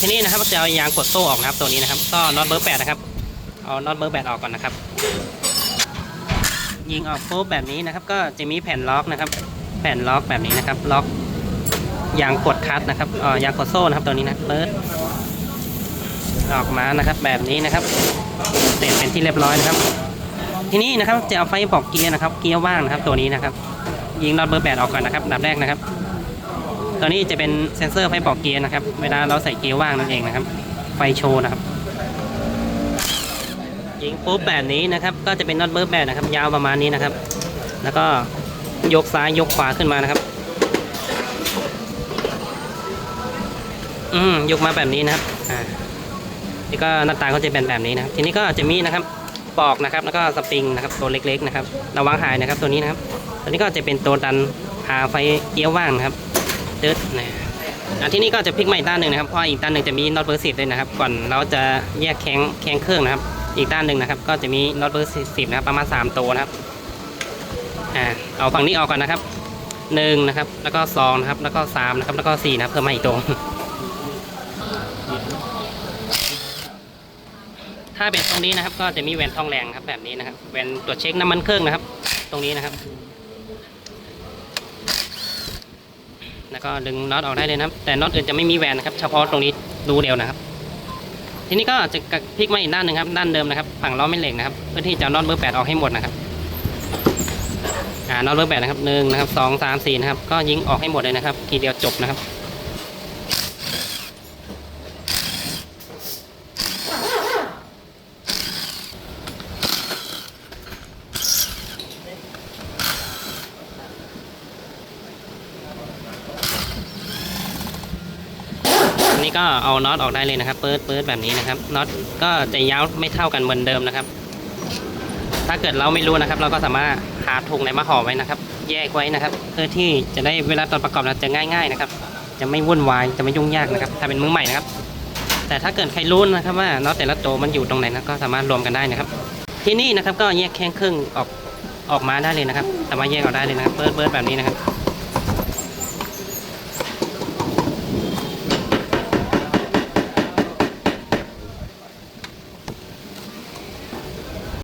ทีนี้นะครับจะเอายางกดโซ่ออกนะครับ ตัวนี้นะครับ ก็น็อตเบอร์แปดนะครับ เอาน็อตเบอร์แปดออกก่อนนะครับ ยิงออกปุ๊บแบบนี้นะครับ ก็จะมีแผ่นล็อกนะครับ แผ่นล็อกแบบนี้นะครับ ล็อกยางกดคัดนะครับเอ่อยางกดโซ่นะครับตัวนี้นะเปิดออกมานะครับ แบบนี้นะครับ เสร็จเป็นที่เรียบร้อยนะครับ ทีนี้นะครับจะเอาไฟบอกเกียร์นะครับ เกียร์ว่างนะครับ ตัวนี้นะครับ ยิงน็อตเบอร์แปดออกก่อนนะครับดับแรกนะครับ ตัวนี้จะเป็นเซ็นเซอร์ไฟบอกเกียร์นะครับ เวลาเราใส่เกียร์ว่างนั่นเองนะครับ ไฟโชว์นะครับ ยิงปุ๊บแบบนี้นะครับ ก็จะเป็นน็อตเบอร์แปดนะครับ ยาวประมาณนี้นะครับ แล้วก็ยกซ้ายยกขวาขึ้นมานะครับ อืมยกมาแบบนี้นะครับ อ่า นี่ก็หน้าตาเขาจะเป็นแบบนี้นะครับ ทีนี้ก็จะมีนะครับปอกนะครับ แล้วก็สปริงนะครับ ตัวเล็ก ๆ นะครับ ระวังหายนะครับ ตัวนี้นะครับ ตัวนี้ก็จะเป็นตัวดันหาไฟเกี้ยวว่างนะครับ เดิดนะอะที่นี่ก็จะพลิกใหม่ด้านหนึ่งนะครับเพราะอีกด้านหนึ่งจะมีน็อตเบอร์สิบเลยนะครับ ก่อนเราจะแยกแข้งแข้งเครื่องนะครับ อีกด้านหนึ่งนะครับ ก็จะมีน็อตเบอร์สิบนะครับประมาณสามตัวนะครับอ่าเอาฝั่งนี้ออกก่อนนะครับหนึ่งนะครับ แล้วก็สองนะครับ แล้วก็สามนะครับ แล้วก็สี่นะครับ เพิ่มมาอีกตัวถ้าเป็นตรงนี้นะครับ ก็จะมีแหวนทองแดงครับแบบนี้นะครับแหวนตรวจเช็คน้ำมันเครื่องนะครับ ตรงนี้นะครับ แล้วก็ดึงน็อตออกได้เลยนะครับ แต่น็อตอื่นจะไม่มีแหวนนะครับ เฉพาะตรงนี้รูเดียวนะครับ ทีนี้ก็จะพลิกมาอีกด้านหนึ่งครับด้านเดิมนะครับฝั่งล้อไม่เหล็กนะครับเพื่อที่จะน็อตเบอร์แปดออกให้หมดนะครับอ่าน็อตเบอร์แปดนะครับหนึ่งนะครับสองสามสี่นะครับก็ยิงออกให้หมดเลยนะครับทีเดียวจบนะครับ อันนี้ก็เอาน็อตออกได้เลยนะครับเปิดเปิดแบบนี้นะครับน็อตก็จะยาวไม่เท่ากันเหมือนเดิมนะครับ ถ้าเกิดเราไม่รู้นะครับ เราก็สามารถหาถุงไหนมาห่อไว้นะครับ แยกไว้นะครับ เพื่อที่จะได้เวลาตอนประกอบเราจะง่าย ๆนะครับ จะไม่วุ่นวายจะไม่ยุ่งยากนะครับ ถ้าเป็นมือใหม่นะครับ แต่ถ้าเกิดใครรู้นะครับว่าน็อตแต่ละตัวมันอยู่ตรงไหนนะก็สามารถรวมกันได้นะครับ ที่นี่นะครับก็แยกแข้งครึ่งออกออกมาได้เลยนะครับ สามารถแยกออกได้เลยนะครับเปิดเปิดแบบนี้นะครับ